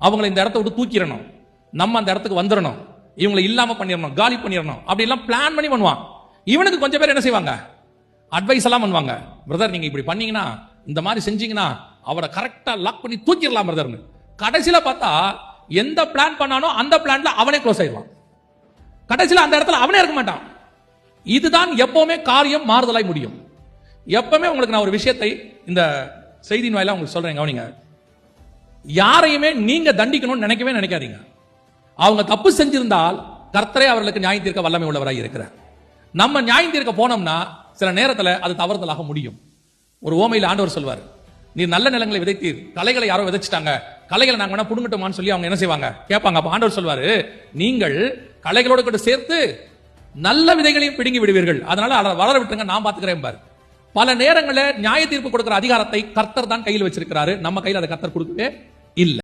அவங்கள இந்த இடத்த விட்டு தூக்கிடணும். நம்ம அந்த இடத்துக்கு வந்துடணும். இவங்களை இல்லாம பண்ணிடணும் காலி பண்ணிடணும். அப்படி எல்லாம் பிளான் பண்ணி பண்ணுவான். இவனுக்கு கொஞ்சம் பேர் என்ன செய்வாங்க? அட்வைஸ் எல்லாம் பண்ணுவாங்க. பிரதர் நீங்க இப்படி பண்ணீங்கன்னா இந்த மாதிரி செஞ்சீங்கன்னா அவரை கரெக்டா லாக் பண்ணி தூக்கிடலாம் பிரதர்னு கடைசியில பார்த்தா எந்த பிளான் பண்ணானோ அந்த பிளான்ல அவனே க்ளோஸ் ஆயிடுவான். கடைசியில் அந்த இடத்துல அவனே இருக்க மாட்டான். இதுதான் எப்பவுமே காரியம் மாறுதலாய் முடியும். எப்பவுமே உங்களுக்கு நான் ஒரு விஷயத்தை இந்த செய்தியின் வாயிலாக உங்களுக்கு சொல்றேன் கவனிங்க. யாரையுமே நீங்க தண்டிக்கணும்னு நினைக்கவே நினைக்காதீங்க. அவங்க தப்பு செஞ்சிருந்தால் கர்த்தரே அவர்களுக்கு நியாயம் தீர்க்க வல்லமை உள்ளவராக இருக்கிறார். நம்ம நியாயம் தீர்க்க போனோம்னா சில நேரத்தில் அது தவறுதலாக முடியும். ஒரு ஓமையில் ஆண்டவர் சொல்வார் நீ நல்ல நிலங்களை விதைத்தீர். கலைகளை யாரோ விதைச்சிட்டாங்க. கலைகளை நாங்க வேணா புடுங்கட்டுமான்னு சொல்லி அவங்க என்ன செய்வாங்க? கேட்பாங்க. அப்ப ஆண்டவர் சொல்வாரு நீங்கள் கலைகளோடு கூட சேர்த்து நல்ல விதைகளையும் பிடுங்கி விடுவீர்கள். அதனால அதை வளர விட்டுருங்க நான் பாத்துக்கிறேன் பாரு. பல நேரங்களில் நியாய தீர்ப்பு கொடுக்கிற அதிகாரத்தை கர்த்தர் தான் கையில் வச்சிருக்கிறாரு. நம்ம கையில் அதை கர்த்தர் கொடுக்கவே இல்லை.